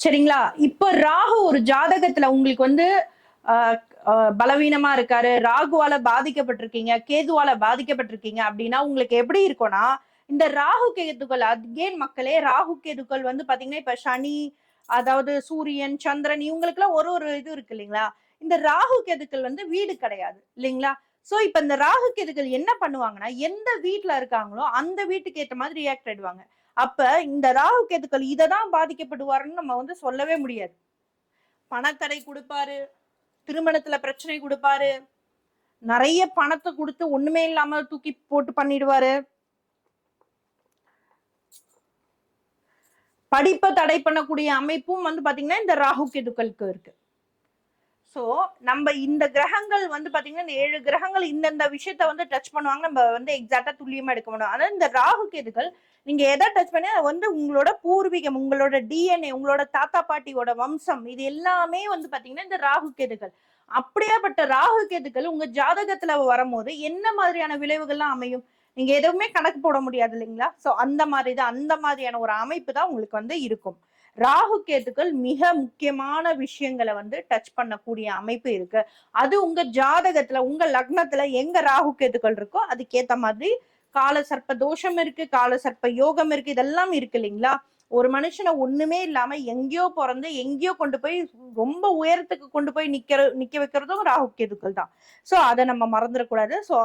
சரிங்களா? இப்ப ராகு ஒரு ஜாதகத்துல உங்களுக்கு வந்து ஆஹ், பலவீனமா இருக்காரு. ராகுவால பாதிக்கப்பட்டிருக்கீங்க கேதுவால பாதிக்கப்பட்டிருக்கீங்க அப்படின்னா உங்களுக்கு எப்படி இருக்கும்னா இந்த ராகு கேதுக்கள் அகேன் மக்களே ராகு கேதுக்கள் வந்து பாத்தீங்கன்னா இப்ப சனி அதாவது சூரியன் சந்திரன் இவங்களுக்கு எல்லாம் ஒரு ஒரு இது இருக்கு இல்லைங்களா? இந்த ராகு கேதுக்கள் வந்து வீடு கிடையாது இல்லைங்களா? சோ இப்ப இந்த ராகு கேதுக்கள் என்ன பண்ணுவாங்கன்னா எந்த வீட்ல இருக்காங்களோ அந்த வீட்டுக்கு ஏத்த மாதிரி ரியாக்ட் ஆயிடுவாங்க. அப்ப இந்த ராகு கேதுக்கள் இதை தான் பாதிக்கப்படுவாருன்னு நம்ம வந்து சொல்லவே முடியாது. பணத்தடை கொடுப்பாரு திருமணத்துல பிரச்சனை கொடுப்பாரு நிறைய பணத்தை கொடுத்து ஒண்ணுமே இல்லாம தூக்கி போட்டு பண்ணிடுவாரு. படிப்பை தடை பண்ணக்கூடிய அமைப்பும் வந்து பாத்தீங்கன்னா இந்த ராகு கேதுக்களுக்கு இருக்கு. சோ நம்ம இந்த கிரகங்கள் வந்து பாத்தீங்கன்னா இந்த ஏழு கிரகங்கள் இந்தந்த விஷயத்த வந்து டச் பண்ணுவாங்க. நம்ம வந்து எக்ஸாக்டாக துல்லியமா எடுக்க முடியும். ஆனால் இந்த ராகு கேதுகள் நீங்க எதை டச் பண்ணி அது வந்து உங்களோட பூர்வீகம் உங்களோட டிஎன்ஏ உங்களோட தாத்தா பாட்டியோட வம்சம் இது எல்லாமே வந்து பாத்தீங்கன்னா இந்த ராகு கேதுகள் அப்படியாப்பட்ட ராகு கேதுகள் உங்க ஜாதகத்துல வரும்போது என்ன மாதிரியான விளைவுகள்லாம் அமையும்? நீங்க எதுவுமே கணக்கு போட முடியாது இல்லைங்களா? ஸோ அந்த மாதிரி தான் அந்த மாதிரியான ஒரு அமைப்பு தான் உங்களுக்கு வந்து இருக்கும். ராகு கேத்துக்கள் மிக முக்கியமான விஷயங்களை வந்து டச் பண்ணக்கூடிய அமைப்பு இருக்கு. அது உங்க ஜாதகத்துல உங்க லக்னத்துல எங்க ராகு கேத்துக்கள் இருக்கோ அதுக்கேத்த மாதிரி கால சர்ப்ப தோஷம் இருக்கு கால சர்ப்ப யோகம் இருக்கு இதெல்லாம் இருக்கு இல்லைங்களா? ஒரு மனுஷனை ஒண்ணுமே இல்லாம எங்கேயோ பிறந்து எங்கேயோ கொண்டு போய் ரொம்ப உயரத்துக்கு கொண்டு போய் நிக்கிற நிக்க வைக்கிறதும் ராகு கேதுக்கள் தான். சோ அதை நம்ம மறந்துடக்கூடாது. சோ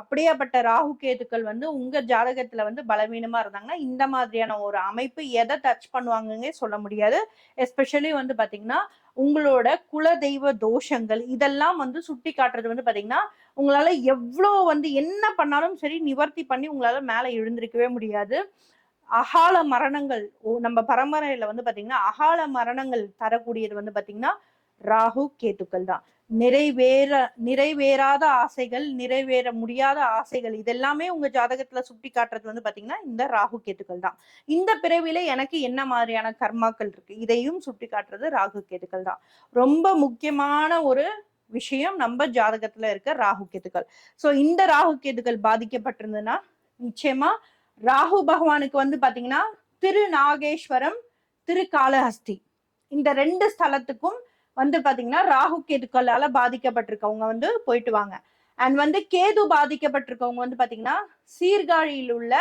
அப்படியாப்பட்ட ராகு கேதுக்கள் வந்து உங்க ஜாதகத்துல வந்து பலவீனமா இருந்தாங்கன்னா இந்த மாதிரியான ஒரு அமைப்பு எதை டச் பண்ணுவாங்கன்னே சொல்ல முடியாது. எஸ்பெஷலி வந்து பாத்தீங்கன்னா உங்களோட குல தெய்வ தோஷங்கள் இதெல்லாம் வந்து சுட்டி காட்டுறது வந்து பாத்தீங்கன்னா உங்களால எவ்வளோ வந்து என்ன பண்ணாலும் சரி நிவர்த்தி பண்ணி உங்களால மேல எழுந்திருக்கவே முடியாது. அகால மரணங்கள் ஓ, நம்ம பரம்பரையில வந்து பாத்தீங்கன்னா அகால மரணங்கள் தரக்கூடியது வந்து பாத்தீங்கன்னா ராகு கேத்துக்கள் தான். நிறைவேற நிறைவேறாத ஆசைகள் நிறைவேற முடியாத ஆசைகள் இதெல்லாமே உங்க ஜாதகத்துல சுட்டி காட்டுறது வந்து பாத்தீங்கன்னா இந்த ராகு கேத்துக்கள் தான். இந்த பிறவில எனக்கு என்ன மாதிரியான கர்மாக்கள் இருக்கு? இதையும் சுட்டி காட்டுறது ராகு கேத்துக்கள் தான். ரொம்ப முக்கியமான ஒரு விஷயம் நம்ம ஜாதகத்துல இருக்க ராகு கேத்துக்கள் சோ இந்த ராகு கேத்துக்கள் பாதிக்கப்பட்டிருந்ததுன்னா நிச்சயமா ராகு பகவானுக்கு வந்து பாத்தீங்கன்னா திரு நாகேஸ்வரம் திரு காளஹஸ்தி இந்த ரெண்டு ஸ்தலத்துக்கும் வந்து பாத்தீங்கன்னா ராகு கேதுக்களால பாதிக்கப்பட்டிருக்கவங்க வந்து போயிட்டு வாங்க. அண்ட் வந்து கேது பாதிக்கப்பட்டிருக்கவங்க வந்து பாத்தீங்கன்னா சீர்காழியில் உள்ள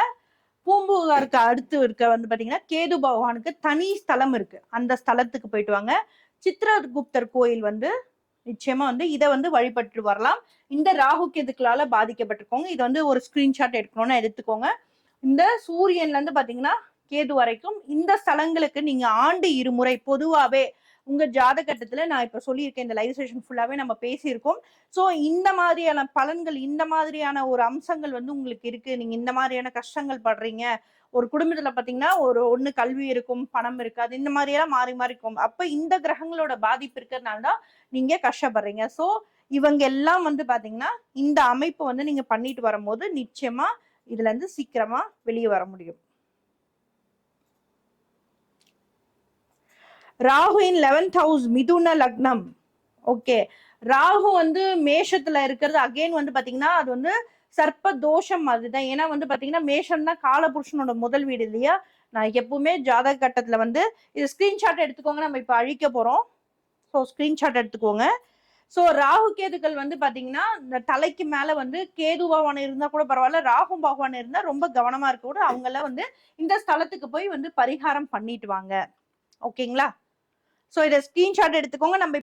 பூம்புகாருக்கு அடுத்து இருக்க வந்து பாத்தீங்கன்னா கேது பகவானுக்கு தனி ஸ்தலம் இருக்கு. அந்த ஸ்தலத்துக்கு போயிட்டு வாங்க. சித்திரகுப்தர் கோயில் வந்து நிச்சயமா வந்து இதை வந்து வழிபட்டு வரலாம். இந்த ராகு கேதுக்களால பாதிக்கப்பட்டிருக்கோங்க இதை வந்து ஒரு ஸ்கிரீன்ஷாட் எடுக்கணும்னு எடுத்துக்கோங்க. இந்த சூரியன்ல இருந்து பாத்தீங்கன்னா கேது வரைக்கும் இந்த ஸ்தலங்களுக்கு நீங்க ஆண்டு இருமுறை பொதுவாவே உங்க ஜாதகட்டத்துல நான் இப்ப சொல்லியிருக்கேன் இந்த லைவ் செஷன் ஃபுல்லாவே நம்ம பேசியிருக்கோம். சோ இந்த மாதிரியான பலன்கள் இந்த மாதிரியான ஒரு அம்சங்கள் வந்து உங்களுக்கு இருக்கு. நீங்க இந்த மாதிரியான கஷ்டங்கள் படுறீங்க. ஒரு குடும்பத்துல பாத்தீங்கன்னா ஒரு ஒண்ணு கல்வி இருக்கும் பணம் இருக்காது இந்த மாதிரி எல்லாம் மாறி மாறி இருக்கும். அப்ப இந்த கிரகங்களோட பாதிப்பு இருக்கிறதுனால தான் நீங்க கஷ்டப்படுறீங்க. சோ இவங்க எல்லாம் வந்து பாத்தீங்கன்னா இந்த அமைப்பு வந்து நீங்க பண்ணிட்டு வரும்போது நிச்சயமா இதுல இருந்து சீக்கிரமா வெளியே வர முடியும். ராகு இன் லெவன்த் ஹவுஸ் மிதுன லக்னம். ஓகே ராகு வந்து மேஷத்துல இருக்கிறது. அகைன் வந்து பாத்தீங்கன்னா அது வந்து சர்ப்ப தோஷம் அதுதான் ஏன்னா வந்து பாத்தீங்கன்னா மேஷம் தான் காலபுருஷனோட முதல் வீடு இல்லையா? நான் எப்பவுமே ஜாதக கட்டத்துல வந்து இது ஸ்கிரீன்ஷாட் எடுத்துக்கோங்க. நம்ம இப்ப அழிக்க போறோம். ஸோ ஸ்கிரீன்ஷாட் எடுத்துக்கோங்க. ஸோ ராகு கேதுக்கள் வந்து பாத்தீங்கன்னா இந்த தலைக்கு மேல வந்து கேது பகவான் இருந்தா கூட பரவாயில்ல. ராகு பகவான் இருந்தா ரொம்ப கவனமா இருக்க கூட அவங்க வந்து இந்த ஸ்தலத்துக்கு போய் வந்து பரிகாரம் பண்ணிட்டு வாங்க. ஓகேங்களா ஸோ இதை ஸ்கிரீன்ஷாட் எடுத்துக்கோங்க. நம்ம